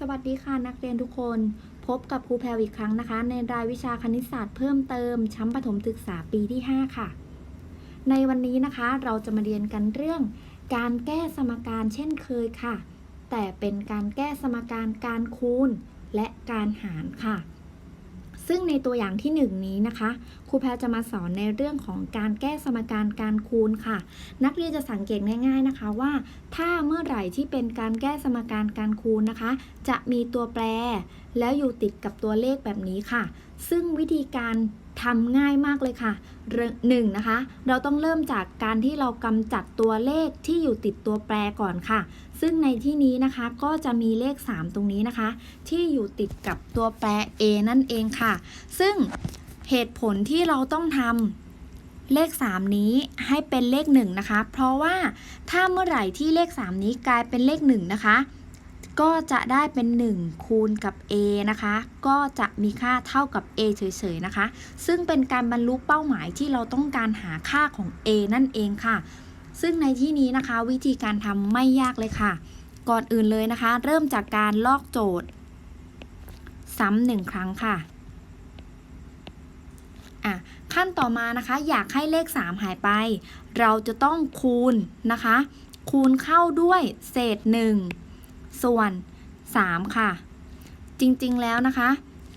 สวัสดีค่ะนักเรียนทุกคน พบกับครูแพรอีกครั้งนะคะ ในรายวิชาคณิตศาสตร์เพิ่มเติม ชั้นประถมศึกษาปีที่ 5 ค่ะ ในวันนี้นะคะเราจะมาเรียนกันเรื่อง การแก้สมการเช่นเคยค่ะ แต่เป็นการแก้สมการการคูณ และการหารค่ะ ซึ่งในตัวอย่างที่หนึ่งนี้นะคะ ครูแพรจะมาสอนในเรื่องของการแก้สมการการคูณค่ะ นักเรียนจะสังเกตง่าย ๆนะคะว่า ถ้าเมื่อไหร่ที่เป็นการแก้สมการการคูณนะคะ จะมีตัวแปร แล้วอยู่ติดกับตัวเลขแบบนี้ค่ะ ซึ่งวิธีการทำง่ายมากเลยค่ะเริ่มหนึ่งนะคะ เราต้องเริ่มจากการที่เรากำจัดตัวเลขที่อยู่ติดตัวแปรก่อนค่ะ ซึ่งในที่นี้นะคะก็จะมีเลข 3 ตรงนี้นะคะ ที่อยู่ติดกับตัวแปร a นั่นเองค่ะ ซึ่งเหตุผลที่เราต้องทำเลข 3 นี้ให้เป็นเลข 1 นะคะ เพราะว่าถ้าเมื่อไหร่ที่เลข 3 นี้กลายเป็นเลข 1 นะคะ ก็จะได้เป็น1คูณกับ a นะคะ ก็จะมีค่าเท่ากับ a เฉยๆนะคะ ซึ่งเป็นการบรรลุเป้าหมายที่เราต้องการหาค่าของ a นั่นเองค่ะ ซึ่งในที่นี้นะคะวิธีการทำไม่ยากเลยค่ะ ก่อนอื่นเลยนะคะ เริ่มจากการลอกโจทย์ ซ้ำหนึ่งครั้งค่ะอะขั้นต่อมานะคะอยากให้เลข 3 หายไป เราจะต้องคูณนะคะ คูณเข้าด้วยเศษ 1 ส่วน 3 ค่ะ จริงๆแล้วนะคะ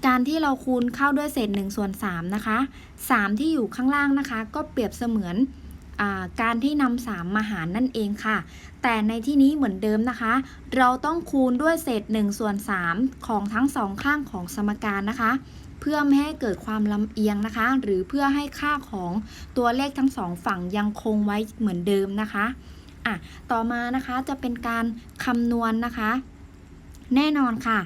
การที่เราคูณเข้าด้วยเศษ1ส่วน3นะคะ 3 ที่อยู่ข้างล่างนะคะ ก็เปรียบเสมือนอการที่นำ3มาหารนั่นเองค่ะ แต่ในที่นี้เหมือนเดิมนะคะ เราต้องคูณด้วยเศษ1ส่วน3ของทั้งสองข้างของสมการนะคะเพื่อไม่ให้เกิดความลำเอียงนะคะ หรือเพื่อให้ค่าของตัวเลขทั้งสองฝั่งยังคงไว้เหมือนเดิมนะคะ อะต่อมานะคะจะเป็นการคำนวณนะคะ แน่นอนค่ะ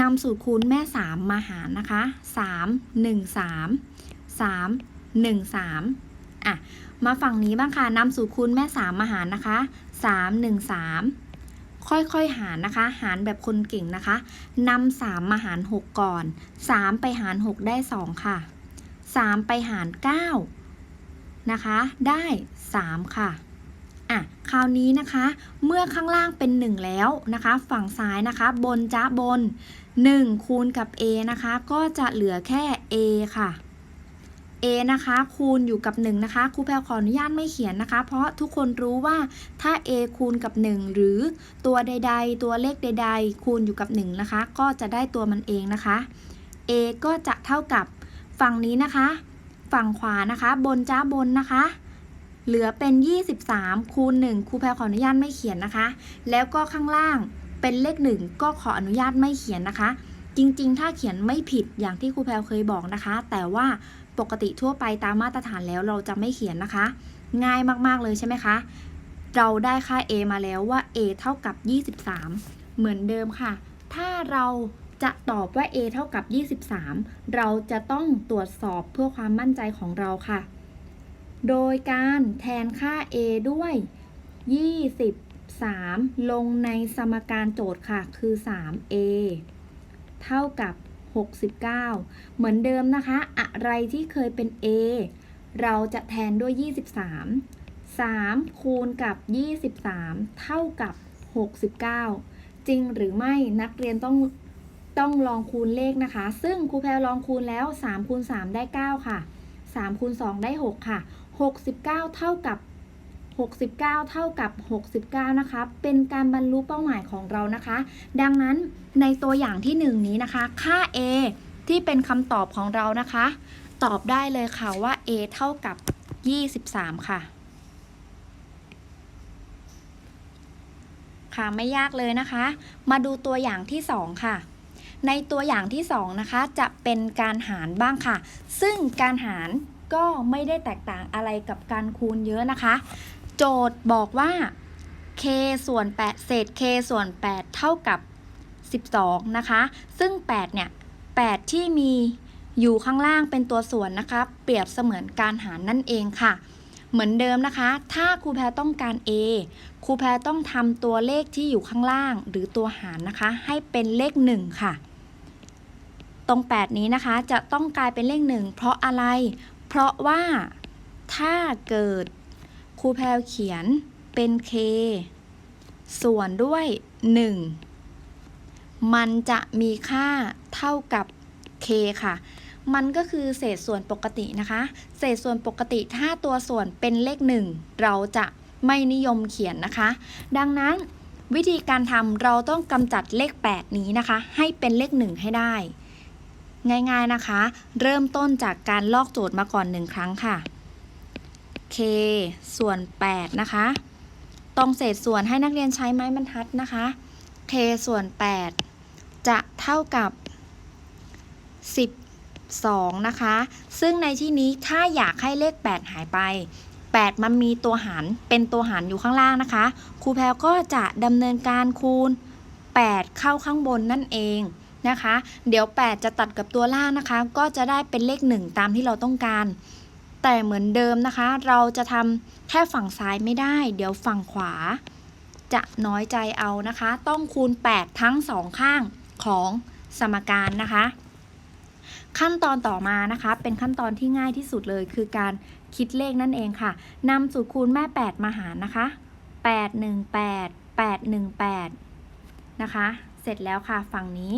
นำสูตรคูณแม่ 3 มาหารนะคะ 3 1 3 3 1 3อะมาฝั่งนี้บ้างค่ะนำสูตรคูณแม่ 3 มาหารนะคะ 3 1 3ค่อยๆ หารนะคะ หารแบบคนเก่งนะคะนำ3มาหาร6ก่อน3ไปหาร6ได้2ค่ะ3ไปหาร9นะคะ ได้3ค่ะ อะคราวนี้นะคะ เมื่อข้างล่างเป็น 1 แล้วนะคะ ฝั่งซ้ายนะคะ บนจ้าบน 1 คูณกับ a นะคะ ก็จะเหลือแค่ a ค่ะ a นะคะ คูณอยู่กับ 1 นะคะครูแพรขออนุญาตไม่เขียนนะคะ เพราะทุกคนรู้ว่าถ้า a คูณกับ 1 หรือตัวใด ๆ ตัวเลขใด ๆ คูณอยู่กับ 1 นะคะ ก็จะได้ตัวมันเองนะคะ a ก็จะเท่ากับฝั่งนี้นะคะ ฝั่งขวานะคะ บนจ้าบนนะคะ เหลือเป็น 23 คูณ 1 ครูแพรขออนุญาตไม่เขียนนะคะ แล้วก็ข้างล่างเป็นเลข 1 ก็ขออนุญาตไม่เขียนนะคะ จริงๆ ถ้าเขียนไม่ผิดอย่างที่ครูแพรเคยบอกนะคะ แต่ว่าปกติทั่วไปตามมาตรฐานแล้วเราจะไม่เขียนนะคะ ง่ายมากๆเลยใช่ไหมคะ เราได้ค่า a มาแล้วว่า a เท่ากับ 23 เหมือนเดิมค่ะ ถ้าเราจะตอบว่า a เท่ากับ 23 เราจะต้องตรวจสอบเพื่อความมั่นใจของเราค่ะ โดยการแทนค่า a ด้วย 23 ลงในสมการโจทย์ค่ะ คือ 3a เท่ากับ 69 เหมือนเดิมนะคะ อะไรที่เคยเป็น a เราจะแทนด้วย 23 3 คูณกับ 23 เท่ากับ 69 จริงหรือไม่นักเรียนต้องต้องลองคูณเลขนะคะ ซึ่งครูแพรลองคูณแล้ว 3 คูณ 3 ได้ 9 ค่ะ 3 คูณ 2 ได้ 6 ค่ะ 69 เท่ากับ 69 เท่ากับ 69 นะคะ เป็นการบรรลุเป้าหมายของเรานะคะ ดังนั้นในตัวอย่างที่ 1 นี้นะคะ ค่า a ที่เป็นคำตอบของเรานะคะ ตอบได้เลยค่ะว่า a เท่ากับ 23 ค่ะ ค่ะไม่ยากเลยนะคะ มาดูตัวอย่างที่ 2 ค่ะในตัวอย่างที่ 2 นะคะ จะเป็นการหารบ้างค่ะ ซึ่งการหาร ก็ไม่ได้แตกต่างอะไรกับการคูณเยอะนะคะ โจทย์บอกว่า k ส่วน8เศษ k ส่วน 8 เท่ากับ 12 นะคะ ซึ่ง 8 เนี่ย 8 ที่มีอยู่ข้างล่างเป็นตัวส่วนนะคะ เปรียบเสมือนการหารนั่นเองค่ะ เหมือนเดิมนะคะ ถ้าครูแพรต้องการ a ครูแพรต้องทำตัวเลขที่อยู่ข้างล่าง หรือตัวหารนะคะ ให้เป็นเลข 1 ค่ะ ตรง 8 นี้นะคะจะต้องกลายเป็นเลข 1 เพราะอะไร เพราะว่าถ้าเกิดครูแพรเขียนเป็น k ส่วนด้วย 1 มันจะมีค่าเท่ากับ k ค่ะ มันก็คือเศษส่วนปกตินะคะ เศษส่วนปกติถ้าตัวส่วนเป็นเลขหนึ่งเราจะไม่นิยมเขียนนะคะ ดังนั้นวิธีการทำเราต้องกำจัดเลข 8 นี้นะคะ ให้เป็นเลข 1 ให้ได้ ง่ายๆนะคะ เริ่มต้นจากการลอกโจทย์มาก่อนหนึ่งครั้งค่ะ k ส่วน 8 นะคะ ตรงเศษส่วนให้นักเรียนใช้ไม้บรรทัดนะคะ k ส่วน 8 จะเท่ากับ 12 นะคะ ซึ่งในที่นี้ถ้าอยากให้เลข 8 หายไป 8 มันมีตัวหารเป็นตัวหารอยู่ข้างล่างนะคะ ครูแพรก็จะดำเนินการคูณ 8 เข้าข้างบนนั่นเอง นะคะ เดี๋ยว 8 จะตัดกับตัวล่างนะคะ ก็จะได้เป็นเลข 1 ตามที่เราต้องการ แต่เหมือนเดิมนะคะ เราจะทำแค่ฝั่งซ้ายไม่ได้ เดี๋ยวฝั่งขวา จะน้อยใจเอานะคะ ต้องคูณ 8 ทั้งสองข้างของสมการนะคะ ขั้นตอนต่อมานะคะ เป็นขั้นตอนที่ง่ายที่สุดเลยคือการคิดเลขนั่นเองค่ะนำสูตรคูณแม่ 8 มาหารนะคะ 8 1 8 8 1 8 นะคะ เสร็จแล้วค่ะฝั่งนี้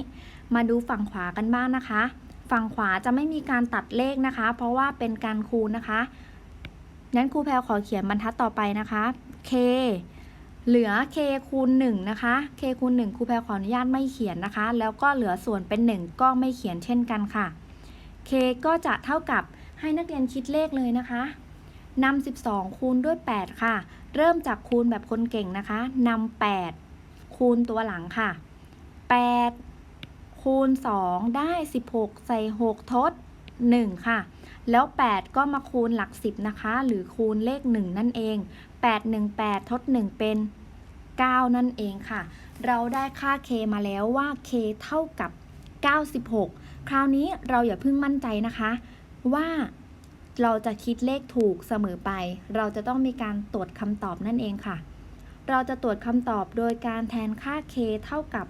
มาดูฝั่งขวากันบ้างนะคะ ฝั่งขวาจะไม่มีการตัดเลขนะคะ เพราะว่าเป็นการคูณนะคะงั้นครูแพลขอเขียนบรรทัดต่อไปนะคะ k เหลือ k คูณ1นะคะ k คูณ1ครูแพลขออนุญาตไม่เขียนนะคะ แล้วก็เหลือส่วนเป็น 1 ก็ไม่เขียนเช่นกันค่ะ k ก็จะเท่ากับให้นักเรียนคิดเลขเลยนะคะนำ12 คูณด้วย 8 ค่ะ เริ่มจากคูณแบบคนเก่งนะคะนำ8คูณตัวหลังค่ะ 8 คูณ 2 ได้ 16 ใส่ 6 ทด 1 ค่ะ แล้ว 8 ก็มาคูณหลัก 10 นะคะ หรือคูณเลข 1 นั่นเอง 8 1 8 ทด 1 เป็น 9 นั่นเองค่ะ เราได้ค่า k มาแล้วว่า k เท่ากับ 96 คราวนี้เราอย่าเพิ่งมั่นใจนะคะ ว่าเราจะคิดเลขถูกเสมอไป เราจะต้องมีการตรวจคำตอบนั่นเองค่ะ เราจะตรวจคำตอบโดยการแทนค่า k เท่ากับ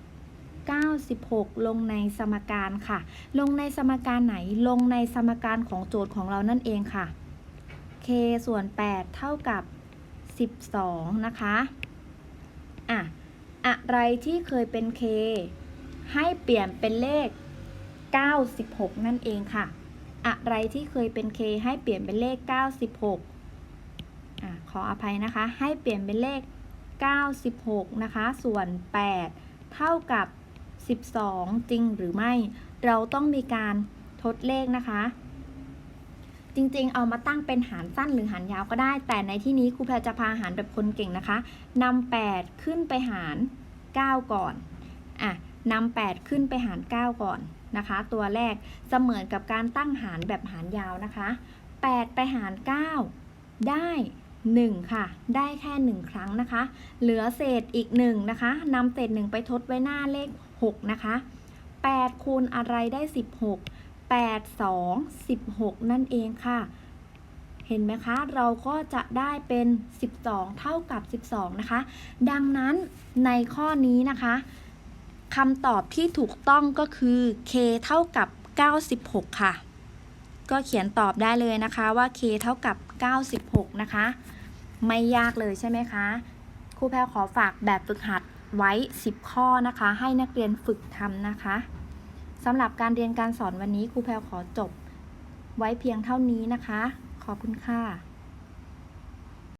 96 ลงในสมการค่ะ ลงในสมการไหนลงในสมการของโจทย์ของเรานั่นเองค่ะ k ส่วน 8 เท่ากับ 12 นะคะอะอะไรที่เคยเป็น k ให้เปลี่ยนเป็นเลข 96 นั่นเองค่ะ อะไรที่เคยเป็น k ให้เปลี่ยนเป็นเลข 96อะขออภัยนะคะ ให้เปลี่ยนเป็นเลข 96 นะคะ ส่วน 8 เท่ากับ 12 จริงหรือไม่ เราต้องมีการทดเลขนะคะ จริงๆ เอามาตั้งเป็นหารสั้นหรือหารยาวก็ได้ แต่ในที่นี้ครูแพรจะพาหารแบบคนเก่งนะคะนำ8ขึ้นไปหาร 9 ก่อนอะนำ8ขึ้นไปหาร 9 ก่อนนะคะ ตัวแรกเสมือนกับการตั้งหารแบบหารยาวนะคะ 8 ไปหาร 9 ได้ 1 ค่ะ ได้แค่ 1 ครั้งนะคะ เหลือเศษอีก 1 นะคะนำเศษ 1 ไปทดไว้หน้าเลข 6 นะคะ 8 คูณอะไรได้ 16 8 2 16 นั่นเองค่ะ เห็นไหมคะ เราก็จะได้เป็น 12 เท่ากับ 12 นะคะ ดังนั้นในข้อนี้นะคะคำตอบที่ถูกต้องก็คือ k เท่ากับ 96 ค่ะ ก็เขียนตอบได้เลยนะคะว่า k เท่ากับ 96 นะคะ ไม่ยากเลยใช่ไหมคะ ครูแพรขอฝากแบบฝึกหัด ไว้ 10 ข้อนะคะ ให้นักเรียนฝึกทำนะคะสำหรับการเรียนการสอนวันนี้ครูแพรขอจบไว้เพียงเท่านี้นะคะ ขอบคุณค่ะ